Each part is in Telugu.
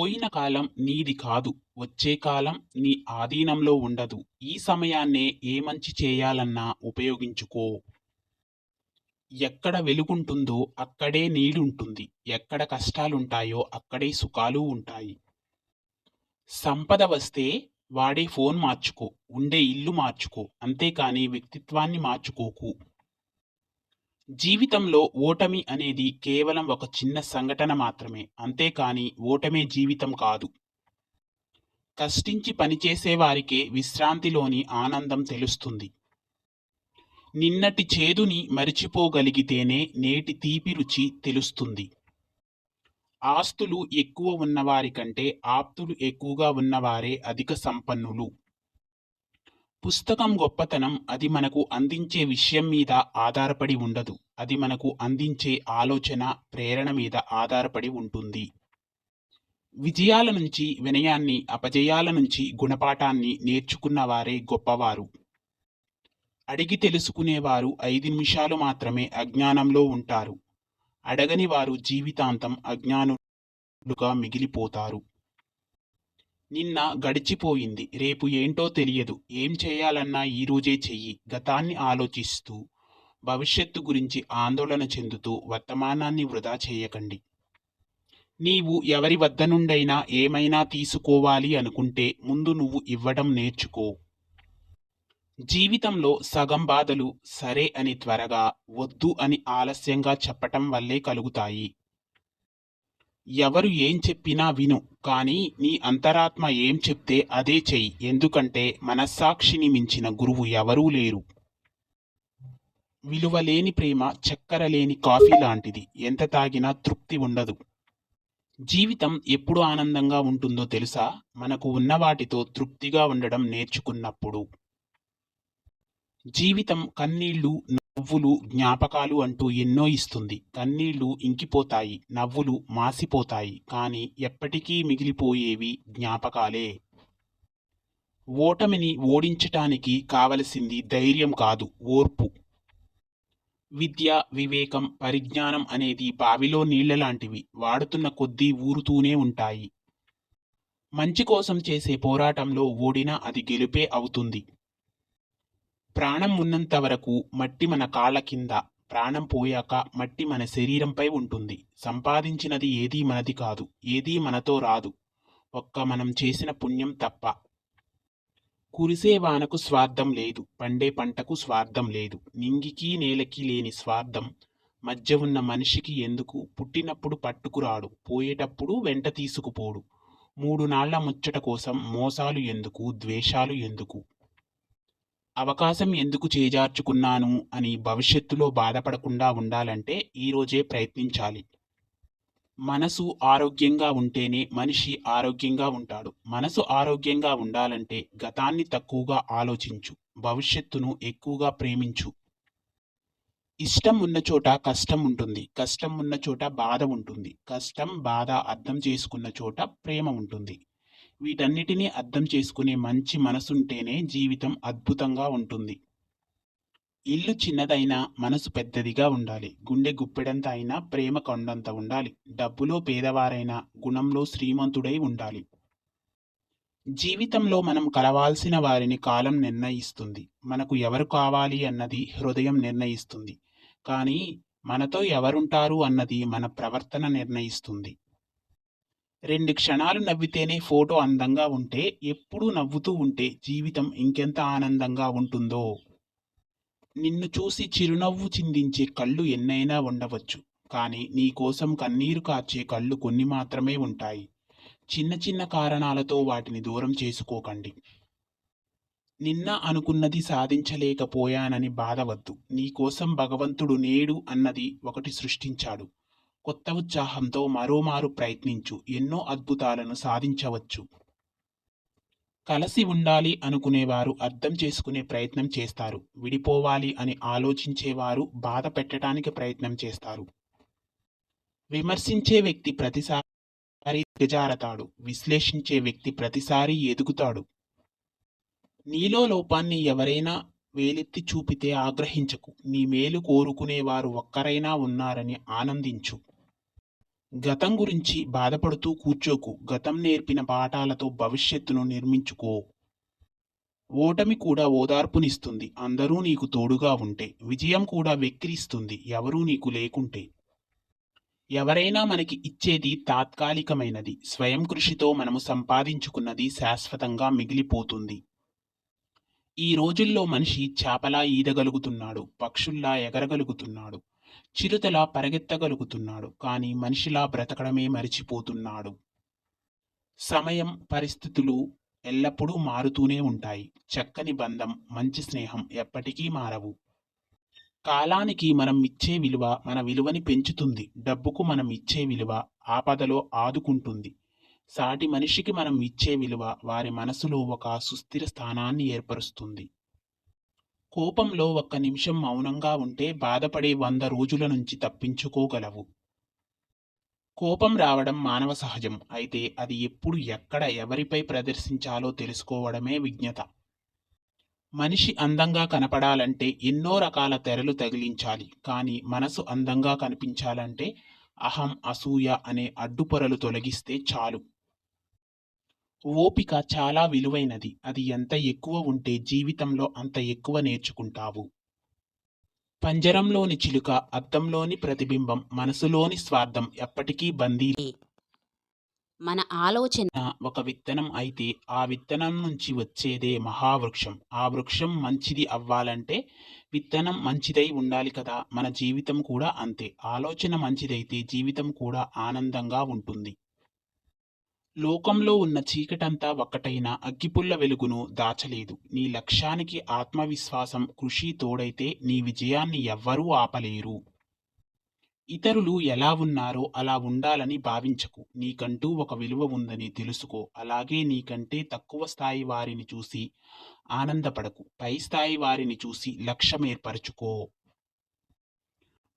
పోయిన కాలం నీది కాదు వచ్చే కాలం నీ ఆధీనంలో ఉండదు. ఈ సమయాన్నే ఏ మంచి చేయాలన్నా ఉపయోగించుకో. ఎక్కడ వెలుగుంటుందో అక్కడే నీడుంటుంది. ఎక్కడ కష్టాలుంటాయో అక్కడే సుఖాలు ఉంటాయి. సంపద వస్తే వాడే ఫోన్ మార్చుకో ఉండే ఇల్లు మార్చుకో అంతేకాని వ్యక్తిత్వాన్ని మార్చుకోకు. జీవితంలో ఓటమి అనేది కేవలం ఒక చిన్న సంఘటన మాత్రమే. అంతేకాని ఓటమే జీవితం కాదు. కష్టించి పనిచేసేవారికే విశ్రాంతిలోని ఆనందం తెలుస్తుంది. నిన్నటి చేదుని మరిచిపోగలిగితేనే నేటి తీపి రుచి తెలుస్తుంది. ఆస్తులు ఎక్కువ ఉన్నవారి కంటే ఆప్తులు ఎక్కువగా ఉన్నవారే అధిక సంపన్నులు. పుస్తకం గొప్పతనం అది మనకు అందించే విషయం మీద ఆధారపడి ఉండదు. అది మనకు అందించే ఆలోచన ప్రేరణ మీద ఆధారపడి ఉంటుంది. విజయాల నుంచి వినయాన్ని అపజయాల నుంచి గుణపాఠాన్ని నేర్చుకున్న వారే గొప్పవారు. అడిగి తెలుసుకునేవారు ఐదు నిమిషాలు మాత్రమే అజ్ఞానంలో ఉంటారు. అడగని వారు జీవితాంతం అజ్ఞానులుగా మిగిలిపోతారు. నిన్న గడిచిపోయింది. రేపు ఏంటో తెలియదు. ఏం చేయాలన్నా ఈరోజే చెయ్యి. గతాన్ని ఆలోచిస్తూ భవిష్యత్తు గురించి ఆందోళన చెందుతూ వర్తమానాన్ని వృధా చేయకండి. నీవు ఎవరి వద్ద నుండైనా ఏమైనా తీసుకోవాలి అనుకుంటే ముందు నువ్వు ఇవ్వడం నేర్చుకో. జీవితంలో సగం బాధలు సరే అని త్వరగా వద్దు అని ఆలస్యంగా చెప్పటం వల్లే కలుగుతాయి. ఎవరు ఏం చెప్పినా విను కానీ నీ అంతరాత్మ ఏం చెప్తే అదే చెయ్యి. ఎందుకంటే మనస్సాక్షిని మించిన గురువు ఎవరూ లేరు. విలువలేని ప్రేమ చక్కెర లేని కాఫీ లాంటిది. ఎంత తాగినా తృప్తి ఉండదు. జీవితం ఎప్పుడు ఆనందంగా ఉంటుందో తెలుసా? మనకు ఉన్న వాటితో తృప్తిగా ఉండడం నేర్చుకున్నప్పుడు. జీవితం కన్నీళ్ళు నవ్వులు జ్ఞాపకాలు అంటూ ఎన్నో ఇస్తుంది. కన్నీళ్ళు ఇంకిపోతాయి నవ్వులు మాసిపోతాయి కానీ ఎప్పటికీ మిగిలిపోయేవి జ్ఞాపకాలే. ఓటమిని ఓడించటానికి కావలసింది ధైర్యం కాదు ఓర్పు. విద్య వివేకం పరిజ్ఞానం అనేది బావిలో నీళ్ళ లాంటివి వాడుతున్న కొద్దీ ఊరుతూనే ఉంటాయి. మంచి కోసం చేసే పోరాటంలో ఓడినా అది గెలుపే అవుతుంది. ప్రాణం ఉన్నంత వరకు మట్టి మన కాళ్ళ కింద ప్రాణం పోయాక మట్టి మన శరీరంపై ఉంటుంది. సంపాదించినది ఏదీ మనది కాదు ఏదీ మనతో రాదు. ఒక్క మనం చేసిన పుణ్యం తప్ప. కురిసే వానకు స్వార్థం లేదు పండే పంటకు స్వార్థం లేదు. నింగికి నేలకి లేని స్వార్థం. మధ్య ఉన్న మనిషికి ఎందుకు? పుట్టినప్పుడు పట్టుకురాడు పోయేటప్పుడు వెంట తీసుకుపోడు. మూడు నాళ్ళ ముచ్చట కోసం మోసాలు ఎందుకు? ద్వేషాలు ఎందుకు? అవకాశం ఎందుకు చేజార్చుకున్నాను అని భవిష్యత్తులో బాధపడకుండా ఉండాలంటే ఈరోజే ప్రయత్నించాలి. మనసు ఆరోగ్యంగా ఉంటేనే మనిషి ఆరోగ్యంగా ఉంటాడు. మనసు ఆరోగ్యంగా ఉండాలంటే గతాన్ని తక్కువగా ఆలోచించు భవిష్యత్తును ఎక్కువగా ప్రేమించు. ఇష్టం ఉన్న చోట కష్టం ఉంటుంది కష్టం ఉన్న చోట బాధ ఉంటుంది. కష్టం బాధ అర్థం చేసుకున్న చోట ప్రేమ ఉంటుంది. వీటన్నిటినీ అర్థం చేసుకునే మంచి మనసుంటేనే జీవితం అద్భుతంగా ఉంటుంది. ఇల్లు చిన్నదైనా మనసు పెద్దదిగా ఉండాలి. గుండె గుప్పెడంత అయినా ప్రేమ కొండంత ఉండాలి. డబ్బులో పేదవారైనా గుణంలో శ్రీమంతుడై ఉండాలి. జీవితంలో మనం కలవాల్సిన వారిని కాలం నిర్ణయిస్తుంది. మనకు ఎవరు కావాలి అన్నది హృదయం నిర్ణయిస్తుంది. కానీ మనతో ఎవరుంటారు అన్నది మన ప్రవర్తన నిర్ణయిస్తుంది. రెండు క్షణాలు నవ్వితేనే ఫోటో అందంగా ఉంటే ఎప్పుడూ నవ్వుతూ ఉంటే జీవితం ఇంకెంత ఆనందంగా ఉంటుందో? నిన్ను చూసి చిరునవ్వు చిందించే కళ్ళు ఎన్నైనా ఉండవచ్చు కానీ నీ కోసం కన్నీరు కార్చే కళ్ళు కొన్ని మాత్రమే ఉంటాయి. చిన్న చిన్న కారణాలతో వాటిని దూరం చేసుకోకండి. నిన్న అనుకున్నది సాధించలేకపోయానని బాధవద్దు నీకోసం భగవంతుడు నేడు అన్నది ఒకటి సృష్టించాడు. కొత్త ఉత్సాహంతో మరోమారు ప్రయత్నించు. ఎన్నో అద్భుతాలను సాధించవచ్చు. కలిసి ఉండాలి అనుకునేవారు అర్థం చేసుకునే ప్రయత్నం చేస్తారు. విడిపోవాలి అని ఆలోచించేవారు బాధ పెట్టడానికి ప్రయత్నం చేస్తారు. విమర్శించే వ్యక్తి ప్రతిసారి దిగజారతాడు. విశ్లేషించే వ్యక్తి ప్రతిసారి ఎదుగుతాడు. నీలో లోపాన్ని ఎవరైనా వేలెత్తి చూపితే ఆగ్రహించకు. నీ మేలు కోరుకునేవారు ఒక్కరైనా ఉన్నారని ఆనందించు. గతం గురించి బాధపడుతూ కూర్చోకు. గతం నేర్పిన పాఠాలతో భవిష్యత్తును నిర్మించుకో. ఓటమి కూడా ఓదార్పునిస్తుంది. అందరూ నీకు తోడుగా ఉంటే. విజయం కూడా వెక్కిరిస్తుంది ఎవరూ నీకు లేకుంటే. ఎవరైనా మనకి ఇచ్చేది తాత్కాలికమైనది. స్వయం కృషితో మనము సంపాదించుకున్నది శాశ్వతంగా మిగిలిపోతుంది. ఈ రోజుల్లో మనిషి చేపలా ఈదగలుగుతున్నాడు. పక్షుల్లా ఎగరగలుగుతున్నాడు. చిరుతలా పరిగెత్తగలుగుతున్నాడు కానీ మనిషిలా బ్రతకడమే మరిచిపోతున్నాడు. సమయం పరిస్థితులు ఎల్లప్పుడూ మారుతూనే ఉంటాయి. చక్కని బంధం మంచి స్నేహం ఎప్పటికీ మారవు. కాలానికి మనం ఇచ్చే విలువ మన విలువని పెంచుతుంది. డబ్బుకు మనం ఇచ్చే విలువ ఆపదలో ఆదుకుంటుంది. సాటి మనిషికి మనం ఇచ్చే విలువ వారి మనసులో ఒక సుస్థిర స్థానాన్ని ఏర్పరుస్తుంది. కోపంలో ఒక్క నిమిషం మౌనంగా ఉంటే బాధపడే వంద రోజుల నుంచి తప్పించుకోగలవు. కోపం రావడం మానవ సహజం. అయితే అది ఎప్పుడు ఎక్కడ ఎవరిపై ప్రదర్శించాలో తెలుసుకోవడమే విజ్ఞత. మనిషి అందంగా కనపడాలంటే ఎన్నో రకాల తెరలు తగిలించాలి. కానీ మనసు అందంగా కనిపించాలంటే అహం అసూయ అనే అడ్డుపొరలు తొలగిస్తే చాలు. ఓపిక చాలా విలువైనది. అది ఎంత ఎక్కువ ఉంటే జీవితంలో అంత ఎక్కువ నేర్చుకుంటావు. పంజరంలోని చిలుక అద్దంలోని ప్రతిబింబం మనసులోని స్వార్థం ఎప్పటికీ బందీ మన ఆలోచన ఒక విత్తనం అయితే ఆ విత్తనం నుంచి వచ్చేదే మహావృక్షం. ఆ వృక్షం మంచిది అవ్వాలంటే విత్తనం మంచిదై ఉండాలి కదా. మన జీవితం కూడా అంతే. ఆలోచన మంచిదైతే జీవితం కూడా ఆనందంగా ఉంటుంది. లోకంలో ఉన్న చీకటంతా ఒక్కటైన అగ్గిపుల్ల వెలుగును దాచలేదు. నీ లక్ష్యానికి ఆత్మవిశ్వాసం కృషి తోడైతే నీ విజయాన్ని ఎవ్వరూ ఆపలేరు. ఇతరులు ఎలా ఉన్నారో అలా ఉండాలని భావించకు. నీకంటూ ఒక విలువ ఉందని తెలుసుకో. అలాగే నీకంటే తక్కువ స్థాయి వారిని చూసి ఆనందపడకు. పై స్థాయి వారిని చూసి లక్ష్యం ఏర్పరచుకో.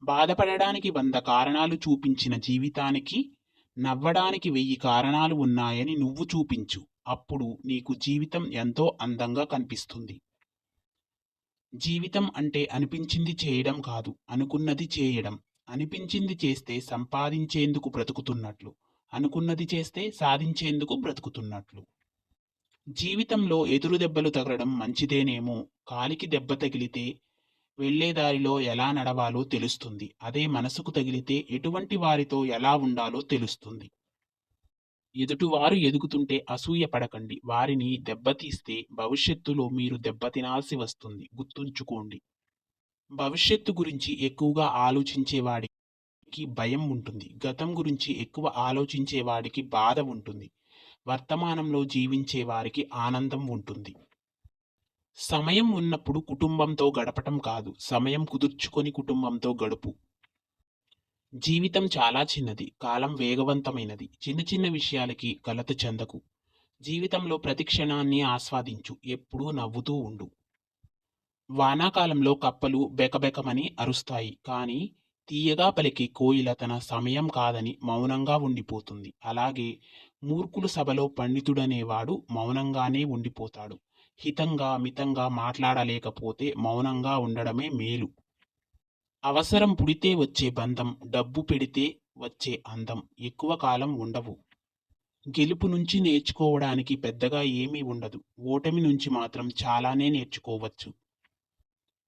బాధపడడానికి వంద కారణాలు చూపించిన జీవితానికి నవ్వడానికి వెయ్యి కారణాలు ఉన్నాయని నువ్వు చూపించు. అప్పుడు నీకు జీవితం ఎంతో అందంగా కనిపిస్తుంది. జీవితం అంటే అనిపించింది చేయడం కాదు అనుకున్నది చేయడం. అనిపించింది చేస్తే సంపాదించేందుకు బ్రతుకుతున్నట్లు. అనుకున్నది చేస్తే సాధించేందుకు బ్రతుకుతున్నట్లు. జీవితంలో ఎదురు దెబ్బలు తగలడం మంచిదేనేమో కాలికి దెబ్బ తగిలితే వెళ్ళే దారిలో ఎలా నడవాలో తెలుస్తుంది. అదే మనసుకు తగిలితే ఎటువంటి వారితో ఎలా ఉండాలో తెలుస్తుంది. ఎదుటివారు ఎదుగుతుంటే అసూయ పడకండి. వారిని దెబ్బతీస్తే భవిష్యత్తులో మీరు దెబ్బతినాల్సి వస్తుంది. గుర్తుంచుకోండి. భవిష్యత్తు గురించి ఎక్కువగా ఆలోచించేవాడికి భయం ఉంటుంది. గతం గురించి ఎక్కువ ఆలోచించేవాడికి బాధ ఉంటుంది. వర్తమానంలో జీవించే వారికి ఆనందం ఉంటుంది. సమయం ఉన్నప్పుడు కుటుంబంతో గడపటం కాదు. సమయం కుదుర్చుకొని కుటుంబంతో గడుపు. జీవితం చాలా చిన్నది. కాలం వేగవంతమైనది. చిన్న చిన్న విషయాలకి కలత చెందకు. జీవితంలో ప్రతి క్షణాన్ని ఆస్వాదించు. ఎప్పుడూ నవ్వుతూ ఉండు. వానాకాలంలో కప్పలు బెకబెకమని అరుస్తాయి. కానీ తీయగా పలికి కోయిల తన సమయం కాదని మౌనంగా ఉండిపోతుంది. అలాగే మూర్ఖుల సభలో పండితుడనేవాడు మౌనంగానే ఉండిపోతాడు. హితంగా మితంగా మాట్లాడలేకపోతే మౌనంగా ఉండడమే మేలు. అవసరం పుడితే వచ్చే బంధం డబ్బు పెడితే వచ్చే అందం ఎక్కువ కాలం ఉండవు. గెలుపు నుంచి నేర్చుకోవడానికి పెద్దగా ఏమీ ఉండదు. ఓటమి నుంచి మాత్రం చాలానే నేర్చుకోవచ్చు.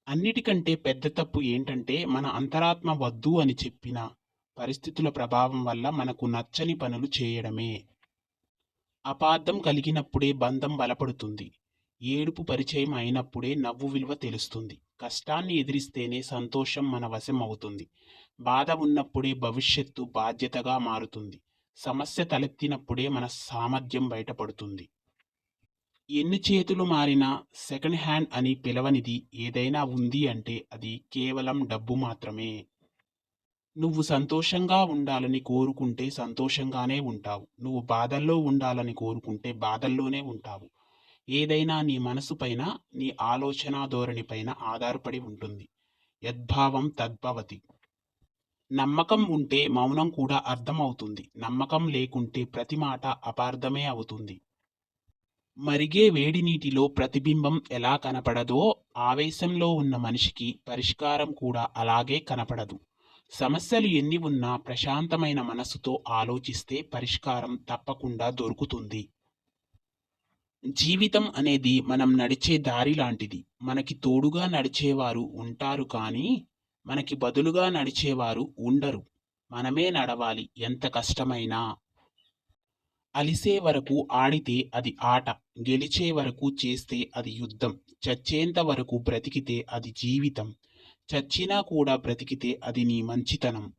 అన్నిటికంటే పెద్ద తప్పు ఏంటంటే మన అంతరాత్మ వద్దు అని చెప్పిన పరిస్థితుల ప్రభావం వల్ల మనకు నచ్చని పనులు చేయడమే. అపార్థం కలిగినప్పుడే బంధం బలపడుతుంది. ఏడుపు పరిచయం అయినప్పుడే నవ్వు విలువ తెలుస్తుంది. కష్టాన్ని ఎదిరిస్తేనే సంతోషం మన వశం అవుతుంది. బాధ ఉన్నప్పుడే భవిష్యత్తు బాధ్యతగా మారుతుంది. సమస్య తలెత్తినప్పుడే మన సామర్థ్యం బయటపడుతుంది. ఎన్ని చేతులు మారినా సెకండ్ హ్యాండ్ అని పిలవనిది ఏదైనా ఉంది అంటే అది కేవలం డబ్బు మాత్రమే. నువ్వు సంతోషంగా ఉండాలని కోరుకుంటే సంతోషంగానే ఉంటావు. నువ్వు బాధల్లో ఉండాలని కోరుకుంటే బాధల్లోనే ఉంటావు. ఏదైనా నీ మనసుపైన నీ ఆలోచన ధోరణిపైన ఆధారపడి ఉంటుంది. యద్భావం తద్భవతి. నమ్మకం ఉంటే మౌనం కూడా అర్థమవుతుంది. నమ్మకం లేకుంటే ప్రతి మాట అపార్థమే అవుతుంది. మరిగే వేడి నీటిలో ప్రతిబింబం ఎలా కనపడదో ఆవేశంలో ఉన్న మనిషికి పరిష్కారం కూడా అలాగే కనపడదు. సమస్యలు ఎన్ని ఉన్నా ప్రశాంతమైన మనసుతో ఆలోచిస్తే పరిష్కారం తప్పకుండా దొరుకుతుంది. జీవితం అనేది మనం నడిచే దారి లాంటిది. మనకి తోడుగా నడిచేవారు ఉంటారు కానీ మనకి బదులుగా నడిచేవారు ఉండరు. మనమే నడవాలి ఎంత కష్టమైనా. అలిసే వరకు ఆడితే అది ఆట గెలిచే వరకు చేస్తే అది యుద్ధం చచ్చేంత వరకు బ్రతికితే అది జీవితం చచ్చినా కూడా బ్రతికితే అది నీ మంచితనం.